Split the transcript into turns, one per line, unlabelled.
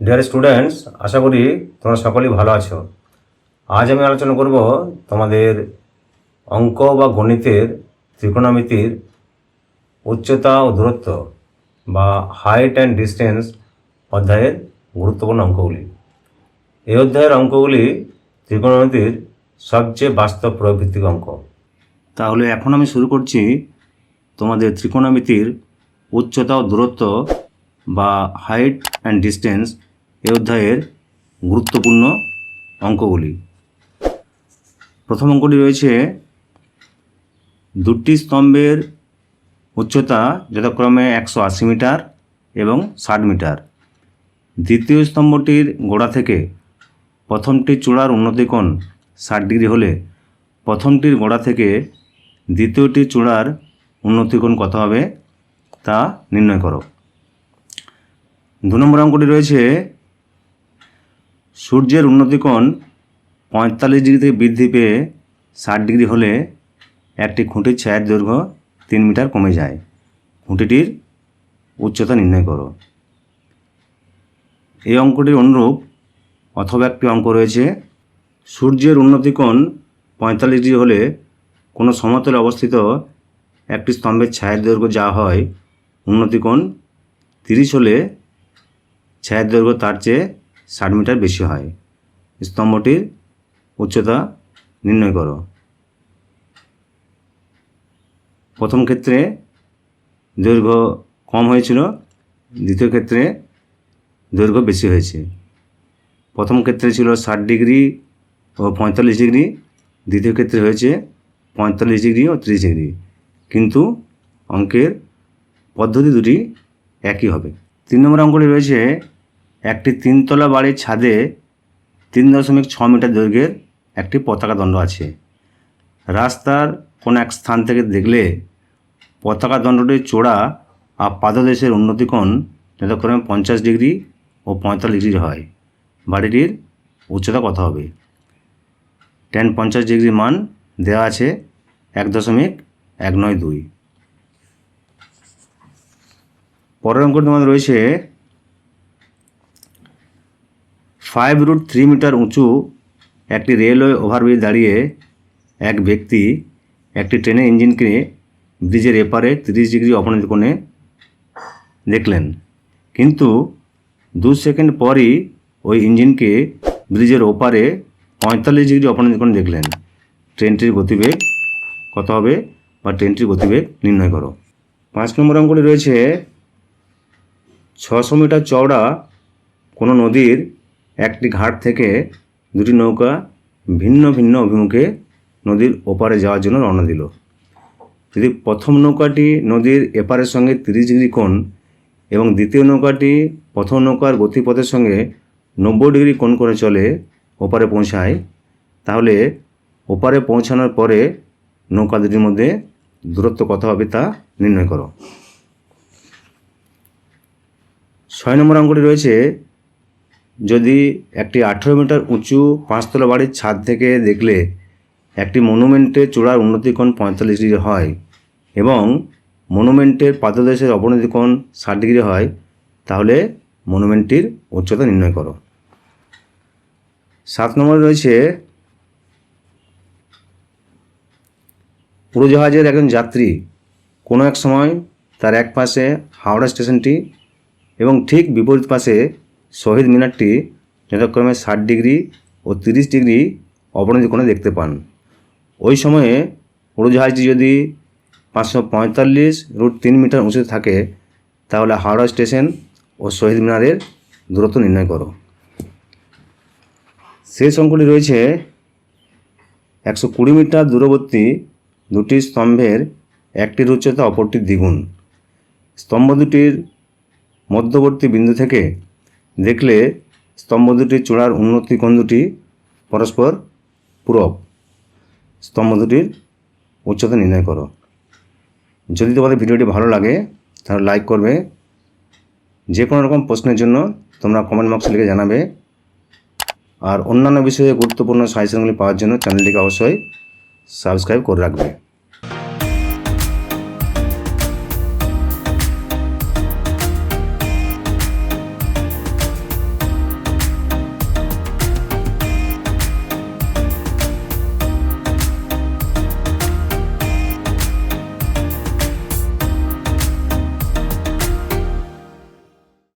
Dear students আশা করি তোমরা সকলেই ভালো আছো। আজ আমি আলোচনা করব তোমাদের অঙ্ক বা গণিতের ত্রিকোণমিতির উচ্চতা ও দূরত্ব বা হাইট অ্যান্ড ডিস্টেন্স অধ্যায়ের গুরুত্বপূর্ণ অঙ্কগুলি। এই অধ্যায়ের অঙ্কগুলি ত্রিকোণমিতির সবচেয়ে বাস্তব প্রয়োগভিত্তিক অঙ্ক। তাহলে এখন আমি শুরু করছি তোমাদের ত্রিকোণমিতির উচ্চতা ও দূরত্ব বা হাইট অ্যান্ড ডিস্টেন্স এ অধ্যায়ের গুরুত্বপূর্ণ অঙ্কগুলি। প্রথম অঙ্কটি রয়েছে, দুটি স্তম্ভের উচ্চতা যথাক্রমে একশো আশি মিটার এবং ষাট মিটার। দ্বিতীয় স্তম্ভটির গোড়া থেকে প্রথমটি চূড়ার উন্নতিকোণ ষাট ডিগ্রি হলে প্রথমটির গোড়া থেকে দ্বিতীয়টি চূড়ার উন্নতিকোণ কত হবে তা নির্ণয় করো। দু নম্বর অঙ্কটি রয়েছে, সূর্যের উন্নতিকোণ পঁয়তাল্লিশ ডিগ্রি থেকে বৃদ্ধি পেয়ে ষাট ডিগ্রি হলে একটি খুঁটির ছায়ের দৈর্ঘ্য তিন মিটার কমে যায়। খুঁটিটির উচ্চতা নির্ণয় করো। এই অঙ্কটির অনুরূপ অথবা একটি অঙ্ক রয়েছে, সূর্যের উন্নতিকোণ পঁয়তাল্লিশ ডিগ্রি হলে কোনো সমতলে অবস্থিত একটি স্তম্ভের ছায়ের দৈর্ঘ্য যা হয় উন্নতিকোণ তিরিশ হলে ছায়ের দৈর্ঘ্য তার চেয়ে ষাট মিটার বেশি হয়। স্তম্ভটির উচ্চতা নির্ণয় করো। প্রথম ক্ষেত্রে দৈর্ঘ্য কম হয়েছিল, দ্বিতীয় ক্ষেত্রে দৈর্ঘ্য বেশি হয়েছে। প্রথম ক্ষেত্রে ছিল ষাট ডিগ্রি ও পঁয়তাল্লিশ ডিগ্রি, দ্বিতীয় ক্ষেত্রে হয়েছে পঁয়তাল্লিশ ডিগ্রি ও ত্রিশ ডিগ্রি। কিন্তু অঙ্কের পদ্ধতি দুটি একই হবে। তিন নম্বর অঙ্কটি রয়েছে একটি তিনতলা বাড়ির ছাদে তিন দশমিক ছ মিটার দৈর্ঘ্যের একটি পতাকা দণ্ড আছে। রাস্তার কোনো এক স্থান থেকে দেখলে পতাকা দণ্ডটির চূড়া আর পাদদেশের উন্নতিকোণ যথাক্রমে পঞ্চাশ ডিগ্রি ও পঁয়তাল্লিশ ডিগ্রি হয়। বাড়িটির উচ্চতা কত হবে? টেন পঞ্চাশ ডিগ্রি মান দেওয়া আছে এক দশমিক এক নয় দুই। পরের অঙ্কটি তোমাদের রয়েছে ফাইভ রুট থ্রি মিটার উঁচু একটি রেলওয়ে ওভারব্রিজ দাঁড়িয়ে এক ব্যক্তি একটি ট্রেনের ইঞ্জিনকে ব্রিজের এপারে তিরিশ ডিগ্রি অপরাজিত কোণে দেখলেন। কিন্তু দু সেকেন্ড পরই ওই ইঞ্জিনকে ব্রিজের ওপারে পঁয়তাল্লিশ ডিগ্রি অপরাজিত কোণে দেখলেন। ট্রেনটির গতিবেগ কত হবে বা ট্রেনটির গতিবেগ নির্ণয় করো। পাঁচ নম্বর অঙ্কটি রয়েছে ছশো মিটার চওড়া কোনো নদীর একটি ঘাট থেকে দুটি নৌকা ভিন্ন ভিন্ন অভিমুখে নদীর ওপারে যাওয়ার জন্য রওনা দিল। যদি প্রথম নৌকাটি নদীর এপারের সঙ্গে তিরিশ ডিগ্রি কোণ এবং দ্বিতীয় নৌকাটি প্রথম নৌকার গতিপথের সঙ্গে নব্বই ডিগ্রি কোণ করে চলে ওপারে পৌঁছায়, তাহলে ওপারে পৌঁছানোর পরে নৌকা দুটির মধ্যে দূরত্ব কত হবে তা নির্ণয় করো। ছয় নম্বর অঙ্কটি রয়েছে যদি একটি আঠেরো মিটার উঁচু পাঁচতলা বাড়ির ছাদ থেকে দেখলে একটি মনুমেন্টের চূড়ার উন্নতিকোণ পঁয়তাল্লিশ ডিগ্রি হয় এবং মনুমেন্টের পাদদেশের অবনতিকোণ ষাট ডিগ্রি হয়, তাহলে মনুমেন্টটির উচ্চতা নির্ণয় করো। সাত নম্বরে রয়েছে উড়োজাহাজের একজন যাত্রী কোনো এক সময় তার এক পাশে হাওড়া স্টেশনটি এবং ঠিক বিপরীত পাশে শহীদ মিনারটি যথাক্রমে ষাট ডিগ্রি ও তিরিশ ডিগ্রি অবনতি কোণে দেখতে পান। ওই সময়ে উড়োজাহাজটি যদি পাঁচশো পঁয়তাল্লিশ রুট তিন মিটার উঁচুতে থাকে, তাহলে হাওড়া স্টেশন ও শহীদ মিনারের দূরত্ব নির্ণয় করো। শেষ অঙ্কটি রয়েছে একশো কুড়ি মিটার দূরবর্তী দুটি স্তম্ভের একটির উচ্চতা অপরটির দ্বিগুণ। স্তম্ভ দুটির মধ্যবর্তী বিন্দু থেকে দেখলে স্তম্ভ দুটির চূড়ার উন্নতি কোণ দুটি, পরস্পর পূরক স্তম্ভ দুটির উচ্চতা নির্ণয় করো। যদি তোমাদের ভিডিওটি ভালো লাগে, তাহলে লাইক করবে। যে কোনো রকম প্রশ্নের জন্য তোমরা কমেন্ট বক্সে লিখে জানাবে। আর অন্যান্য বিষয়ে গুরুত্বপূর্ণ সাজেশনগুলি পাওয়ার জন্য চ্যানেলটিকে অবশ্যই সাবস্ক্রাইব করে রাখবে।